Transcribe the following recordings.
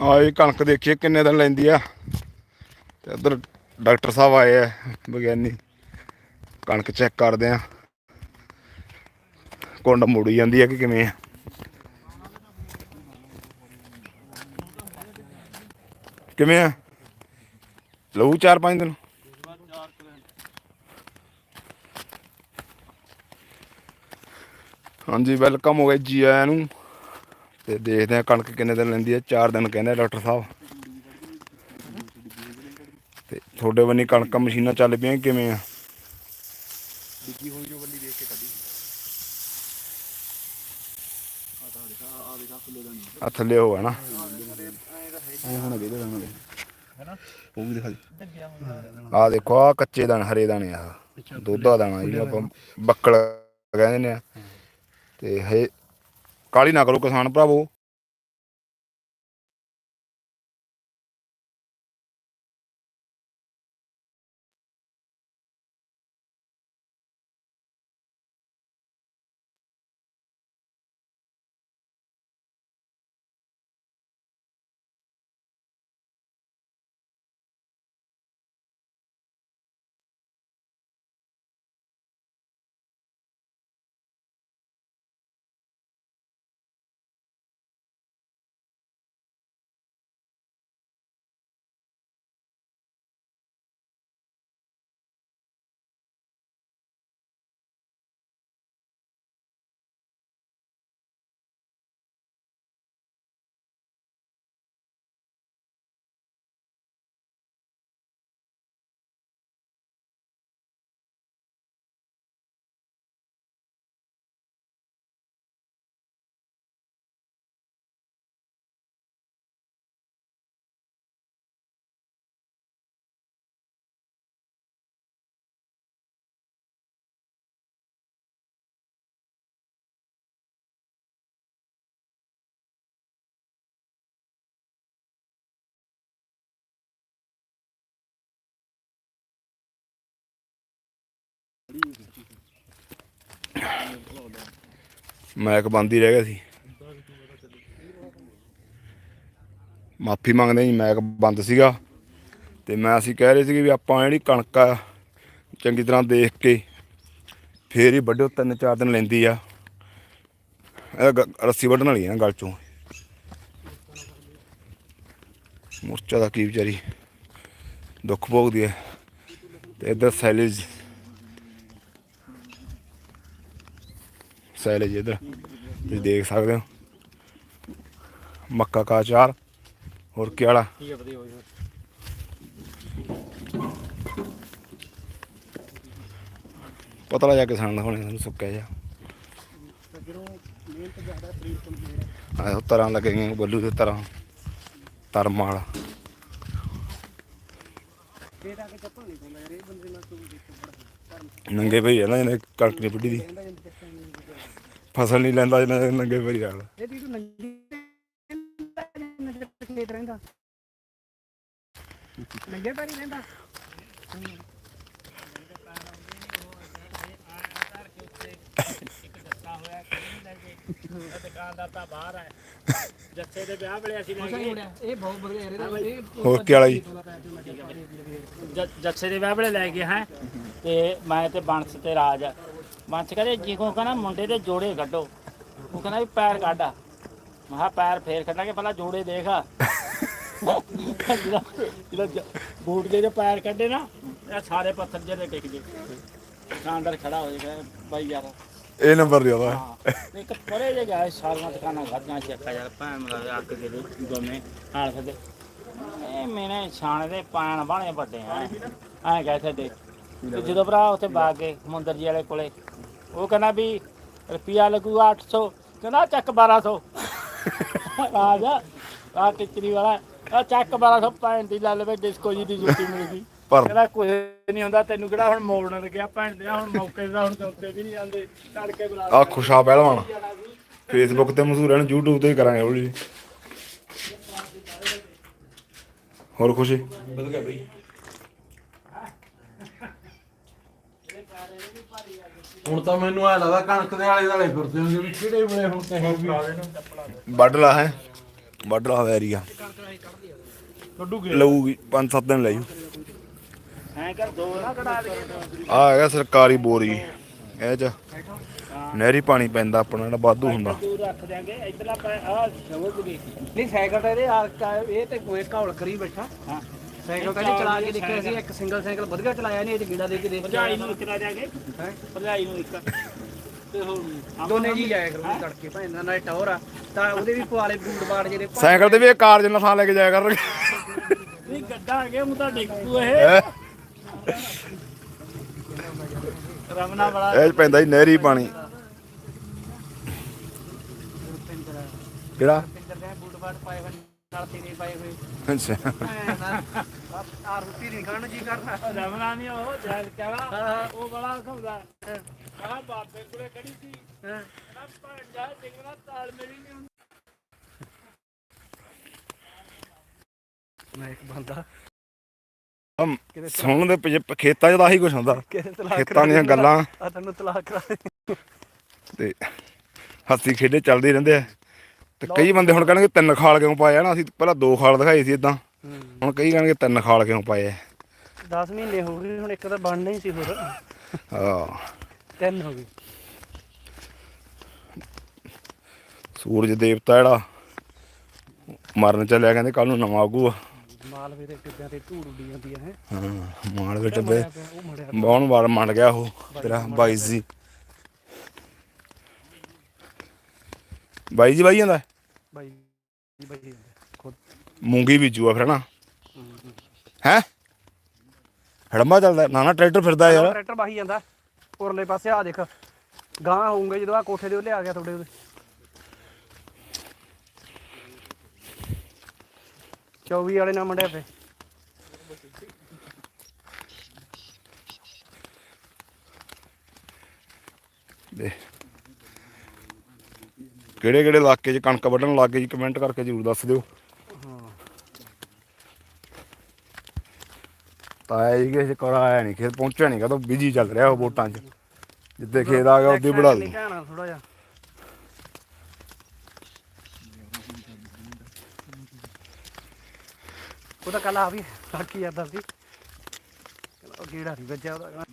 ਆ ਇਹ ਕਣਕ ਦੇਖੀਏ ਕਿੰਨੇ ਦਿਨ ਲੈਂਦੀ ਆ। ਤੇ ਉਧਰ ਡਾਕਟਰ ਸਾਹਿਬ ਆਏ ਆ, ਵਿਗਿਆਨੀ। ਕਣਕ ਚੈੱਕ ਕਰਦੇ ਆ। ਕੁੰਡ ਮੁੜੀ ਜਾਂਦੀ ਆ ਕਿ ਕਿਵੇਂ ਆ। ਕਿਵੇਂ ਆ? ਲਊ ਚਾਰ ਪੰਜ ਦਿਨ। ਹਾਂਜੀ, ਵੈਲਕਮ ਹੋ ਗਿਆ ਜੀ ਆਇਆਂ ਨੂੰ। ਤੇ ਦੇਖਦੇ ਆ ਕਣਕ ਕਿੰਨੇ ਦਿਨ ਲੈਂਦੀ ਹੈ 4 ਦਿਨ ਕਹਿੰਦੇ ਡਾਕਟਰ ਸਾਹਿਬ। ਤੇ ਤੁਹਾਡੇ ਬੰਨੀ ਕਣਕਾਂ ਮਸ਼ੀਨਾਂ ਚੱਲ ਪਈਆਂ ਕਿਵੇਂ ਆ? ਡਿੱਗੀ ਹੋਈ ਜੋ ਬੰਦੀ ਦੇਖ ਕੇ ਕੱਢੀ। ਆ ਤਾਂ ਦੇਖਾ ਆ ਦੇਖਾ ਫੁੱਲੇ ਦਾ ਨਹੀਂ। ਆ ਥੱਲੇ ਹੋ ਹੈ ਨਾ। ਐ ਹੁਣ ਦੇ ਦੇ ਦਾਂਗੇ ਹੈਨਾ? ਉਹ ਵੀ ਦਿਖਾ ਦੇ। ਆ ਦੇਖੋ ਆ ਕੱਚੇ ਦਾਣੇ ਹਰੇ ਦਾਣੇ ਆ। ਦੁੱਧ ਦਾਣਾ ਜਿਹਨੂੰ ਆਪਾਂ ਬੱਕਲ ਕਹਿੰਦੇ ਨੇ ਆ। ਤੇ ਹੈ ਕਾਲੀ ਨਾ ਕਰੋ ਕਿਸਾਨ ਭਰਾਵੋ। ਮੈਕ ਬੰਦ ਹੀ ਰਹਿ ਗਿਆ ਸੀ। ਮਾਫੀ ਮੰਗਦੇ ਜੀ ਮੈਕ ਬੰਦ ਸੀਗਾ। ਤੇ ਮੈਂ ਅਸੀਂ ਕਹਿ ਰਹੇ ਸੀਗੇ ਵੀ ਆਪਾਂ ਜਿਹੜੀ ਕਣਕ ਆ, ਚੰਗੀ ਤਰ੍ਹਾਂ ਦੇਖ ਕੇ ਫੇਰ ਹੀ ਵੱਢੋ, ਤਿੰਨ ਚਾਰ ਦਿਨ ਲੈਂਦੀ ਆ। ਰੱਸੀ ਵੱਢਣ ਵਾਲੀ ਆ ਨਾ ਗਲ ਚੋਂ। ਮੁਰਚਾ ਦਾ ਕੀ ਵਿਚਾਰੀ ਦੁੱਖ ਭੋਗਦੀ ਹੈ ਤੇ ਇੱਧਰ ਸੈਲੇਜ ਸੈਲੇਜ ਇੱਧਰ। ਤੁਸੀਂ ਦੇਖ ਸਕਦੇ ਹੋ। ਮੱਕਾ ਕਾ ਚਾਰ ਹੋਰ ਕੀ ਵਾਲਾ ਠੀਕ ਹੈ ਵਧੀਆ ਹੋਈ ਪਤਾ ਲੱਗਾ ਕਿਸਾਨ ਦਾ ਹੁਣੇ ਸਾਨੂੰ ਸੁੱਕਿਆ ਜਾ ਆਹ ਤਰ੍ਹਾਂ ਲੱਗੇਗੀਆਂ ਬੱਲੂ ਦੇ ਤਰ੍ਹਾਂ। ਤਰਮ ਵਾਲਾ। ਫੇਰ ਆ ਕੇ ਚੱਪਲ ਨਹੀਂ ਪਾਉਂਦਾ ਯਾਰ ਇਹ ਬੰਦੇ ਨਾਲ ਤੂੰ ਦੇਖ ਬੜਾ ਨੰਗੇ ਭਈ ਆ ਨਾ ਇਹਨੇ ਕਣਕ ਨਹੀਂ ਵੱਢੀ ਦੀ ਕਹਿੰਦਾ ਜਿੰਦ ਚੱਪਲ ਨਹੀਂ ਫਸਲ ਨਹੀਂ ਲੈਂਦਾ ਜਿਹਨਾਂ ਦੇ ਨੰਗੇ ਭਈ ਆ ਇਹ ਵੀ ਤੂੰ ਨੰਗੀ ਨੰਗੇ ਖੇਤ ਰਹਿੰਦਾ ਨੰਗੇ ਪੈਰੀ ਰਹਿੰਦਾ। ਦੁਕਾਨਦਾਰ ਤਾਂ ਬਾਹਰ ਹੈ ਜੱਥੇ ਦੇ ਵਿਆਹ ਵੇਲੇ ਅਸੀਂ ਲੈ ਗਏ ਇਹ ਬਹੁਤ ਵਧੀਆ ਯਾਰ ਇਹ ਹੋਰ ਕੀ ਵਾਲਾ ਜੀ? ਜ- ਜੱਥੇ ਦੇ ਵਿਆਹ ਵੇਲੇ ਲੈ ਗਏ ਹੈ ਤੇ ਮੈਂ ਤੇ ਬੰਸ ਤੇ ਰਾਜ ਬੰਸ ਕਹਿੰਦੇ ਜੀ ਕੋ ਕਹਿੰਦਾ ਮੁੰਡੇ ਦੇ ਜੋੜੇ ਕੱਢੋ ਉਹ ਕਹਿੰਦਾ ਵੀ ਪੈਰ ਕੱਢ ਆ। ਮੈਂ ਕਿਹਾ ਪੈਰ ਫੇਰ ਕੱਢਾਂਗੇ ਪਹਿਲਾਂ ਜੋੜੇ ਦੇਖ। ਜਿਹੜਾ ਜਿਹੜਾ ਜ- ਬੂਟ ਦੇ ਜੋ ਪੈਰ ਕੱਢੇ ਨਾ ਇਹ ਸਾਰੇ ਪੱਥਰ ਜਿਹੇ ਟਿਕ ਗਏ। ਦੁਕਾਨਦਾਰ ਖੜਾ ਹੋ ਜਾਏਗਾ ਬਾਈ ਯਾਰ। ਇਹ ਨੰਬਰ ਦੇ ਹਾਂ ਇੱਕ ਪਰੇ ਜੇ ਗਿਆ ਸਾਰੀਆਂ ਦੁਕਾਨਾਂ ਖਾਧੀਆਂ ਸੀ ਅੱਕਾ ਯਾਰ ਭੈਣ ਮਰਾ ਕੇ ਦੇ ਦੋਨੇ ਨਾਲ ਫਿਰਦੇ ਇਹ ਮੈਨੇ ਛਾਣੇ ਦੇ ਪਾਣ ਬਾਣੇ ਵੱਡੇ ਆ। ਐਂ ਕਹੇ ਤੇ ਜਦੋਂ ਭਰਾ ਉੱਥੇ ਬਾਗ ਗਏ ਮੰਦਰ ਜੀ ਵਾਲੇ ਕੋਲੇ ਉਹ ਕਹਿੰਦਾ ਵੀ ਰੁਪਿਆ ਲੱਗੂਗਾ 800 ਕਹਿੰਦਾ ਚੱਕ 1200 ਰਾਜਾ ਆ ਟਿਚਰੀ ਵਾਲਾ। ਆ ਚੱਕ 1200 ਭੈਣ ਦੀ ਲੱਲ ਵੇ ਡਿਸਕੋ ਜੀ ਦੀ ਜੁੱਤੀ ਮਿਲ ਗਈ। ਪਰ ਕਹਿੰਦਾ ਕੁਝ ਨਹੀਂ ਹੁੰਦਾ ਤੈਨੂੰ ਕਿਹੜਾ ਹੁਣ ਮੋੜਨ ਲੱਗਿਆ ਭੈਣ ਦੇ ਹੁਣ ਮੌਕੇ ਦਾ ਹੁਣ ਚੌਥੇ ਵੀ ਨਹੀਂ ਜਾਂਦੇ ਤੜਕੇ ਬੁਲਾ ਆ ਖੁਸ਼ਾ ਪਹਿਲਵਾਨ। ਫੇਸਬੁੱਕ ਤੇ ਮਸ਼ਹੂਰ ਹਨ YouTube ਤੇ ਕਰਾਂਗੇ ਹੌਲੀ। ਹੋਰ ਖੁਸ਼ੀ? ਵਧੀਆ ਬਈ। ਹੁਣ ਤਾਂ ਮੈਨੂੰ ਆ ਲੱਗਦਾ ਕਣਕ ਦੇ ਆਲੇ ਦਾਲੇ ਫਿਰਦੇ ਹੋਗੇ ਵੀ ਕਿਹੜੇ ਵੇਲੇ ਹੁਣ ਕਹੇ ਵੀ ਵੱਢ ਲਾ ਹੈ ਵੱਢ ਲਾ ਹੋਇਆ ਏਰੀਆ ਲਊਗੀ 5-7 ਦਿਨ ਲੈ ਜੂ। ਐਂ ਕਰ ਦੋ ਨਾ ਕਢਾ ਦੇ। ਆ ਹੈਗਾ ਸਰਕਾਰੀ ਬੋਰੀ ਇਹ ਚ ਨਹਿਰੀ ਪਾਣੀ ਪੈਂਦਾ ਆਪਣਾ ਜਿਹੜਾ ਵਾਧੂ ਹੁੰਦਾ। ਦੂਰ ਰੱਖ ਦਿਆਂਗੇ ਇਧਰਲਾ ਪੈ ਆ ਸ਼ਬਦ ਵੀ ਨਹੀਂ ਸਾਈਕਲ ਤਾਂ ਇਹਦੇ ਆਰਕ ਆ, ਇਹ ਤੇ ਕੋਈ ਘੌਲ ਕਰੀ ਬੈਠਾ। ਹਾਂ। ਸਾਈਕਲ ਤਾਂ ਇਹਨੇ ਚਲਾ ਕੇ ਦੇਖਿਆ ਸੀ ਇੱਕ ਸਿੰਗਲ ਸਾਈਕਲ ਵਧੀਆ ਚਲਾਇਆ ਨਹੀਂ ਇਹ ਗੇੜਾ ਦੇ ਕੇ ਦੇਖ ਭਜਾਈ ਨੂੰ ਇੱਕ ਲਾ ਦਿਆਂਗੇ। ਹੈਂ? ਭਜਾਈ ਨੂੰ ਇੱਕ। ਤੇ ਹੋਰ ਦੋਨੇ ਜੀ ਜਾਇਆ ਕਰੋ ਤੜਕੇ ਭੈਣ ਦਾ ਨਾਲੇ ਟੌਰ ਆ। ਤਾਂ ਉਹਦੇ ਵੀ ਪਵਾਲੇ ਬੂਟ ਬਾੜ ਜਿਹੜੇ ਸਾਈਕਲ ਤੇ ਵੀ ਇਹ ਕਾਰ ਜਿੰਨਾ ਥਾਂ ਲੈ ਕੇ ਜਾਇਆ ਕਰਨਗੇ। ਨਹੀਂ ਗੱਡਾ ਅਗੇ ਮੂੰ ਤਾਂ ਡਿੱਗੂ ਇਹ। ਰਮਨਾ ਬੜਾ ਇਹ ਪੈਂਦਾ ਜੀ ਨਹਿਰੀ ਪਾਣੀ। ਕਿਹੜਾ? ਦੇ ਬੂਟ ਬਾੜ ਪਾਏ ਹੋਏ ਨਾਲ ਤੇਰੇ ਪਾਏ ਹੋਏ। ਅੱਛਾ। ਆ ਰੋਟੀ ਨਹੀਂ ਖਾਣ ਨੂੰ ਜੀ ਕਰਨਾ ਰਮਨਾ ਨਹੀਂ ਉਹ ਜੈਲ ਕਹਵਾ ਉਹ ਬੜਾ ਖੁੰਦਾ ਆ ਬਾਬੇ ਕੋਲੇ ਖੜੀ ਸੀ। ਹਾਂ। ਨਾ ਭਾਂਡਾ ਡਿੱਗਣਾ ਤਾਲ ਮੇਰੀ ਨਹੀਂ ਹੁੰਦੀ। ਮੈਂ ਇੱਕ ਬੰਦਾ। ਹਮ, ਸੁਣਨ ਦੇ ਪਿੱਛੇ ਖੇਤਾਂ 'ਚ ਤਾਂ ਆਹੀ ਕੁਝ ਹੁੰਦਾ। ਤਲਾਕ ਖੇਤਾਂ ਦੀਆਂ ਗੱਲਾਂ। ਆ ਤੈਨੂੰ ਤਲਾਕ ਕਰਾ ਦੇ ਤੇ ਹੱਸੀ ਖੇਡੇ ਚੱਲਦੇ ਰਹਿੰਦੇ ਆ। ਤੇ ਕਈ ਬੰਦੇ ਹੁਣ ਕਹਿਣਗੇ ਤਿੰਨ ਖਾਲ ਕਿਉਂ ਪਾਏ ਆ ਨਾ? ਅਸੀਂ ਪਹਿਲਾਂ ਦੋ ਖਾਲ ਦਿਖਾਏ ਸੀ ਇਦਾਂ ਹੁਣ ਕਈ ਕਹਿਣਗੇ ਤਿੰਨ ਖਾਲ ਕਿਉਂ ਪਾਏ ਆ। 10 ਮਹੀਨੇ ਹੋ ਗਏ ਹੁਣ ਇੱਕ ਤਾਂ ਬਣਨਾ ਹੀ ਸੀ ਹੋਰ। ਹਾਂ। ਤਿੰਨ ਹੋ ਗਏ। ਸੂਰਜ ਦੇਵਤਾ ਜਿਹੜਾ ਮਰਨ ਚੱਲਿਆ ਕਹਿੰਦੇ ਕੱਲ ਨੂੰ ਨਵਾਂ ਆਗੂਗਾ ਮਾਲ ਵੇ ਤੇ ਟਿੱਬਿਆਂ ਤੇ ਧੂੜ ਉੱਡੀ ਜਾਂਦੀ ਹੈ ਹਾਂ। ਮਾਲ ਵਿੱਚ ਬੇ ਉਹ ਮੜਿਆ ਬਹੁਤ ਵਾਰ ਮੰਨ ਗਿਆ ਉਹ? ਤੇਰਾ ਬਾਈ ਜੀ। ਬਾਈ ਜੀ ਬਾਈ ਜਾਂਦਾ? ਬਾਈ ਜੀ ਬਾਈ ਜੀ। ਖੁਦ। ਮੂੰਗੀ ਬੀਜੂਆ ਫਿਰ ਨਾ। ਹੈ? ਹੜਮਾ ਚੱਲਦਾ। ਨਾ ਨਾ ਟਰੈਕਟਰ ਫਿਰਦਾ ਯਾਰ। ਟਰੈਕਟਰ ਬਾਹੀ ਜਾਂਦਾ। ਉਰਲੇ ਪਾਸੇ ਆ ਦੇਖ। ਗਾਂ ਹੋਊਗੇ ਜਦੋਂ ਆ ਕੋਠੇ ਦੇ ਉੱਲੇ ਆ ਗਿਆ ਤੁਹਾਡੇ ਉਹਦੇ ਚੌਵੀ ਵਾਲੇ ਨਾਲ ਮੰਡਿਆ ਪਏ ਦੇ ਕਿਹੜੇ ਕਿਹੜੇ ਇਲਾਕੇ 'ਚ ਕਣਕ ਵੱਢਣ ਲੱਗੇ ਜੀ ਕਮੈਂਟ ਕਰਕੇ ਜਰੂਰ ਦੱਸ ਦਿਓ। ਹਾਂ ਜੀ ਕਿਸੇ ਕੋਲ ਆਇਆ ਨਹੀਂ ਖੇਤ ਪਹੁੰਚਿਆ ਨਹੀਂ, ਕਦੋਂ ਬਿਜ਼ੀ ਚੱਲ ਰਿਹਾ ਉਹ ਵੋਟਾਂ 'ਚ। ਜਿੱਦੇ ਖੇਤ ਆ ਗਿਆ ਉੱਦੀ ਬੜਾ ਲੂ ਥੋੜਾ ਜਿਹਾ ਉਹ ਕੱਲ ਆ ਵੀ ਸਾਕੀ ਜਾਂਦਾ ਸੀ ਉਹ ਗੇੜਾ ਨਹੀਂ ਵੱਜਿਆ ਉਹਦਾ।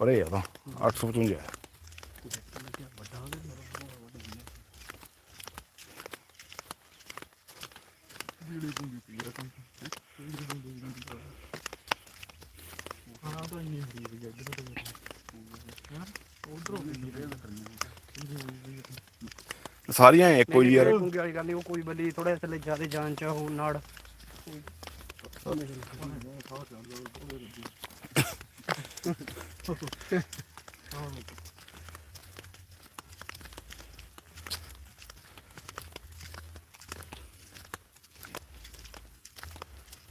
ਪਰੇ ਆ ਤਾਂ 855 ਹੈ। ਸਾਰੀਆਂ ਇੱਕੋ ਹੀ ਯਾਰ ਕੁੰਗੀ ਵਾਲੀ ਗੱਲ ਨਹੀਂ ਉਹ ਕੋਈ ਬੱਲੀ ਥੋੜਾ ਥੱਲੇ ਜ਼ਿਆਦਾ ਜਾਨ ਚ ਉਹ ਨਾੜ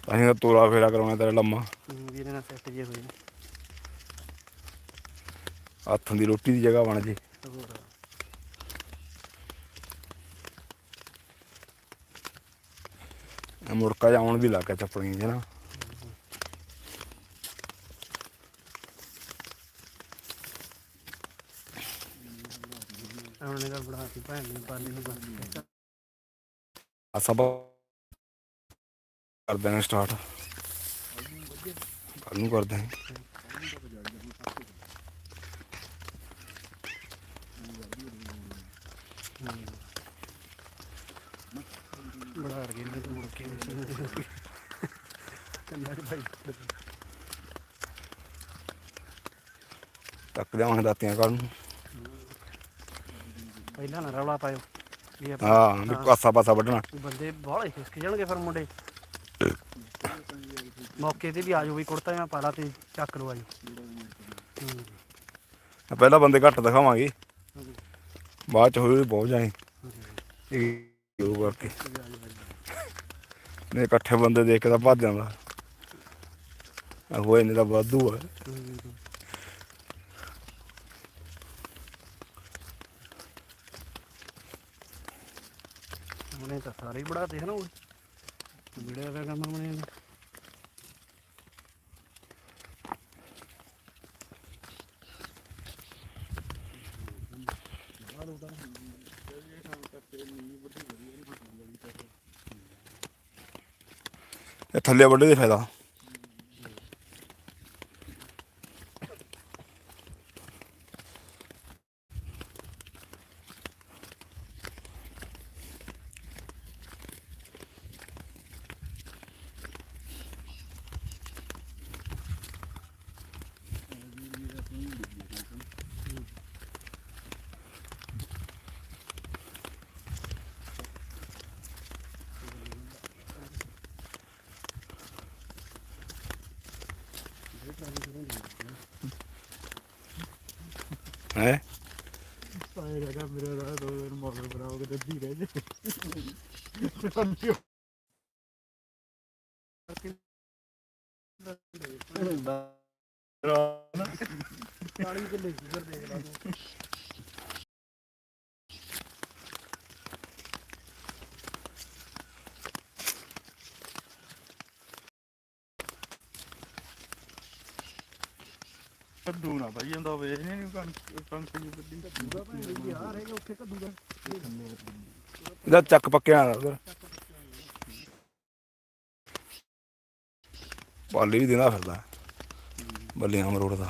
ਅਸੀਂ ਤਾਂ ਤੋਰਾ ਫੇਰਾ ਕਰਾਉਣਾ ਤੇਰਾ ਲੰਮਾ। ਵੀਰੇ ਨਾਲ ਸੈੱਟ ਜੇ ਹੋਏ ਹੱਥਾਂ ਦੀ ਰੋਟੀ ਦੀ ਜਗ੍ਹਾ ਬਣ ਜੇ। ਮੁੜਕਾ ਜਾਉਣ ਵੀ ਲੱਗਾ ਚੱਪਣੀ ਜੇ ਨਾ ਉਹਨੇ ਤਾਂ ਬਣਾਤੀ ਭੈਣ ਨੇ ਪਾਲੀ ਨੂੰ ਬਸ ਆ ਸਭ ਕਰ ਦੇਣਾ ਸਟਾਰਟ ਕੱਲ ਨੂੰ ਕਰਦੇ ਹਾਂ। ਬੜਾ ਰਗੇ ਨੇ ਮੁੜ ਕੇ ਕੰਨਾਂ ਦੇ ਭਾਈ। ਤੱਕ ਦਾਤੀਆਂ ਕਰਨ ਨੂੰ। ਪਹਿਲਾਂ ਨਾ ਰੌਲਾ ਪਾਇਓ। ਵੀ ਆਪਾਂ ਹਾਂ ਵੀ ਪਾਸਾ ਪਾਸਾ ਵੱਢਣਾ। ਬੰਦੇ ਬਾਹਲੇ ਖਿਸਕ ਜਾਣਗੇ ਫਿਰ ਮੁੰਡੇ। ਮੌਕੇ ਤੇ ਵੀ ਆ ਜਾਓ ਵੀ ਕੁੜਤਾ ਮੈਂ ਪਾਲਾ ਤੇ ਚੱਕ ਲਓ ਆਈ ਹੂੰ। ਪਹਿਲਾਂ ਬੰਦੇ ਘੱਟ ਦਿਖਾਵਾਂਗੇ। ਬਾਅਦ ਚ ਹੋਏ ਬਹੁਤ ਜਾਏ ਇਹ ਉਹ ਕਰਕੇ। ਨੇ ਇਕੱਠੇ ਬੰਦੇ ਦੇਖ ਕੇ ਤਾਂ ਭੱਜ ਜਾਂਦਾ। ਆ ਹੋਏ ਨੇ ਤਾਂ ਵਾਧੂ ਆ। मैंने तो सारे ही बढ़ाते हैं ना वो बिड़ा का करना मैंने ਇਹ ਥੱਲੇ ਵੱਡੇ ਦੇ ਫਾਇਦਾ ਹੈ। ਪਾਏਗਾ ਮੇਰੇ ਦਾ ਦੋ ਮੋਟਰ ਬਣਾਓ ਕਿਤੇ ਧੀਰੇ ਜੇ ਕਾਲੀ ਕਿੱਲੇ ਦੇਖ ਲਾ। ਤੂੰ ਕੱਦੂ ਨਾ ਭਾਈ ਜਾਂਦਾ ਵੇਚ ਨਹੀਂ ਕਣਕ ਕਣਕ ਦੀ ਵੱਡੀ ਕੱਦੂ ਭਾਈ ਯਾਰ ਹੈਗਾ ਉੱਥੇ ਕੱਦੂ ਦਾ ਇਹਦਾ ਚੱਕ ਪੱਕਿਆ ਨਾ ਉਧਰ। ਪਾਲੀ ਵੀ ਦੇਣਾ ਫਿਰਦਾ, ਬੱਲੀਆਂ ਅਮਰੋੜ ਦਾ।